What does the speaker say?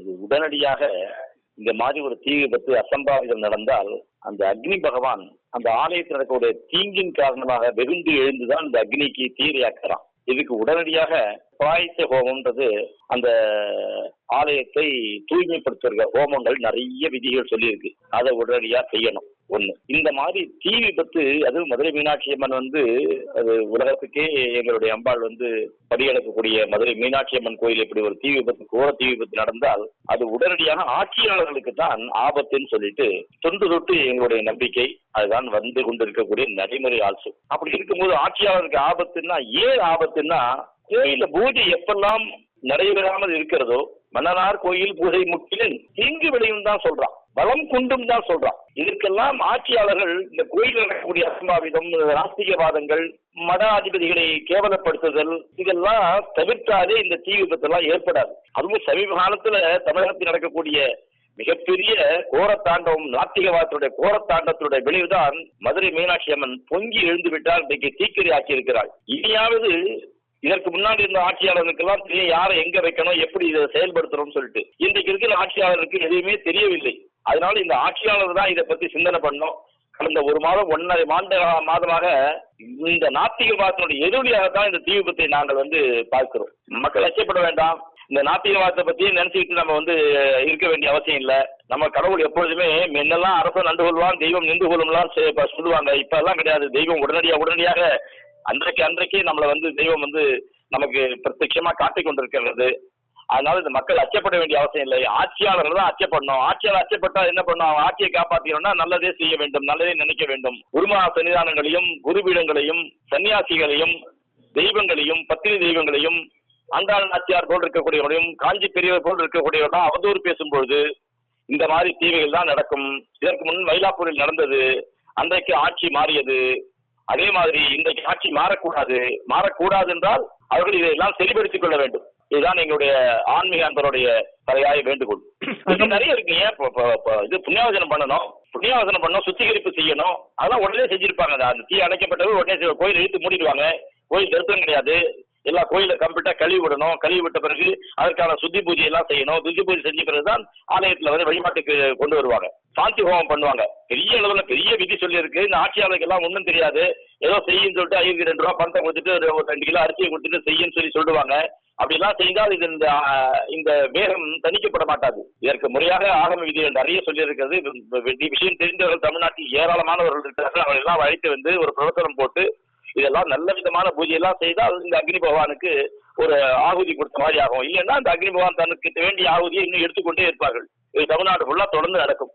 இது உடனடியாக இந்த மாதிரி ஒரு தீ விபத்து அசம்பாவிதம் நடந்தால் அந்த அக்னி பகவான் அந்த ஆலயத்தில் நடக்கக்கூடிய தீங்கின் காரணமாக வெகுண்டு எழுந்துதான் இந்த அக்னிக்கு தீரையாக்குறான் இதுக்கு உடனடியாக பிராயத்த ஹோமம்ன்றது அந்த ஆலயத்தை தூய்மைப்படுத்துகிற ஹோமங்கள் நிறைய விதிகள் சொல்லியிருக்கு. அதை உடனடியாக செய்யணும். ஒண்ணு. இந்த மாதிரி தீ விபத்து அதுவும் மதுரை மீனாட்சி அம்மன் வந்து அது உலகத்துக்கே எங்களுடைய அம்பாள் வந்து படியெடுக்கக்கூடிய மதுரை மீனாட்சி அம்மன் கோயில் இப்படி ஒரு தீ விபத்து கோர தீ விபத்து நடந்தால் அது உடனடியாக ஆட்சியாளர்களுக்கு தான் ஆபத்துன்னு சொல்லிட்டு தொன்று தொட்டு எங்களுடைய நம்பிக்கை அதுதான் வந்து கொண்டிருக்கக்கூடிய நடைமுறை ஆல்சோ அப்படி இருக்கும்போது ஆட்சியாளருக்கு ஆபத்துன்னா ஏன் ஆபத்துன்னா கோயில பூஜை எப்பெல்லாம் நடைபெறாமல் இருக்கிறதோ மன்னனார் கோயில் பூஜை முற்றிலும் தீங்கு விளையும் தான் சொல்றான். பலம் குண்டும் தான் சொல்றான். இதற்கெல்லாம் ஆட்சியாளர்கள் இந்த கோயில் நடக்கக்கூடிய அசம்பாவிதம் ராஷ்டிரியவாதங்கள் மத அதிபதிகளை கேவலப்படுத்துதல் இதெல்லாம் தவிர்த்தாலே இந்த தீ விபத்தெல்லாம் ஏற்படாது. அதுவும் சமீப காலத்துல தமிழகத்தில் நடக்கக்கூடிய மிகப்பெரிய கோரத்தாண்டவம் நாத்திகவாதத்துடைய கோரத்தாண்டத்துடைய விளைவுதான் மதுரை மீனாட்சி அம்மன் பொங்கி எழுந்து விட்டால் இன்றைக்கு தீக்கிரி ஆக்கி இருக்கிறாள் இனியாவது இதற்கு முன்னாடி இருந்த ஆட்சியாளர்களுக்கெல்லாம் தெரியும் யாரை எங்க வைக்கணும் எப்படி இதை செயல்படுத்தணும்னு சொல்லிட்டு இன்றைக்கு இருக்கிற ஆட்சியாளருக்கு எதுவுமே தெரியவில்லை. அதனால இந்த ஆட்சியாளர் தான் இதை பத்தி சிந்தனை பண்ணோம். கடந்த ஒரு மாதம் ஒன்றரை மாத மாதமாக இந்த நாத்திகவாதத்தினுடைய எதிரொலியாகத்தான் இந்த தீ விபத்தை நாங்கள் வந்து பார்க்கிறோம். மக்கள் அச்சப்பட வேண்டாம். இந்த நாத்திகவாதத்தை பத்தியே நினைச்சுக்கிட்டு நம்ம வந்து இருக்க வேண்டிய அவசியம் இல்லை. நம்ம கடவுள் எப்பொழுதுமே முன்னெல்லாம் அரசன் நண்டு கொள்வான் தெய்வம் நின்று கொள்ளும்லாம் சொல்லுவாங்க. இப்ப எல்லாம் கிடையாது. தெய்வம் உடனடியாக உடனடியாக அன்றைக்கு அன்றைக்கே நம்மளை வந்து தெய்வம் வந்து நமக்கு பிரத்யட்சமா காட்டிக் கொண்டிருக்கிறது. அதனால இந்த மக்கள் அச்சப்பட வேண்டிய அவசியம் இல்லை. ஆட்சியாளர்கள் தான் அச்சப்படணும். ஆட்சியாளர் அச்சப்பட்டா என்ன பண்ணும் அவன் ஆட்சியை காப்பாற்றணும்னா நல்லதே செய்ய வேண்டும் நல்லதே நினைக்க வேண்டும். குருமா சன்னிதானங்களையும் குருபீடங்களையும் சன்னியாசிகளையும் தெய்வங்களையும் பத்தினி தெய்வங்களையும் அன்றாள் நாச்சியார் போல் இருக்கக்கூடியவர்களையும் காஞ்சி பெரியவர் போல் இருக்கக்கூடியவர்கள் அவதூறு பேசும்பொழுது இந்த மாதிரி தீவுகள் தான் நடக்கும். இதற்கு முன் மயிலாப்பூரில் நடந்தது. அன்றைக்கு ஆட்சி மாறியது. அதே மாதிரி இன்றைக்கு ஆட்சி மாறக்கூடாது. மாறக்கூடாது என்றால் அவர்கள் இதையெல்லாம் சரிபடுத்திக் கொள்ள வேண்டும். இதுதான் எங்களுடைய ஆன்மீக அன்பருடைய தலையாய வேண்டுகோள். இது நிறைய இப்போ- இப்போ இது புண்ணியாவசனம் பண்ணணும்? புண்ணியாவசனம் பண்ணணும் சுத்திகரிப்பு செய்யணும். அதெல்லாம் உடனே செஞ்சிருப்பாங்க. அந்த- தீ அணைக்கப்பட்டது உடனே கோயில் இழுத்து மூடிடுவாங்க. கோயில் தரிசனம் கிடையாது. எல்லா கோயில கம்ப்ளீட்டா கழுவி விடணும். கழுவி விட்ட பிறகு அதற்கான சுத்தி பூஜை எல்லாம் செய்யணும். சுத்தி பூஜை செஞ்ச பிறகுதான் ஆலயத்துல வந்து வழிபாட்டுக்கு கொண்டு வருவாங்க. சாந்தி ஹோமம் பண்ணுவாங்க. பெரிய அளவுல பெரிய விதி சொல்லி இருக்கு இந்த ஆட்சியாளருக்கு எல்லாம் ஒன்றும் தெரியாது. ஏதோ செய்யுன்னு சொல்லிட்டு ஐந்து ரெண்டு ரூபா பணத்தை கொடுத்துட்டு ஒரு ரெண்டு கிலோ அரிசியை கொடுத்துட்டு செய்யுன்னு சொல்லி சொல்லுவாங்க. அப்படிலாம் செய்தால் இது இந்த இந்த வேகம் தணிக்கப்பட மாட்டாது. இதற்கு முறையாக ஆகம விதிகள் நிறைய சொல்லியிருக்கிறது. விஷயம் தெரிந்தவர்கள் தமிழ்நாட்டில் ஏராளமானவர்கள் இருக்கிறார்கள். அவர்கள் எல்லாம் அழைத்து வந்து ஒரு பிரவசனம் போட்டு இதெல்லாம் நல்ல விதமான பூஜை எல்லாம் செய்தால் இந்த அக்னி பகவானுக்கு ஒரு ஆகுதி கொடுத்த மாதிரி ஆகும். இல்லைன்னா அந்த அக்னி பகவான் தனக்கு வேண்டிய ஆகுதியை இன்னும் எடுத்துக்கொண்டே இருப்பார்கள். இது தமிழ்நாடு ஃபுல்லா தொடர்ந்து நடக்கும்.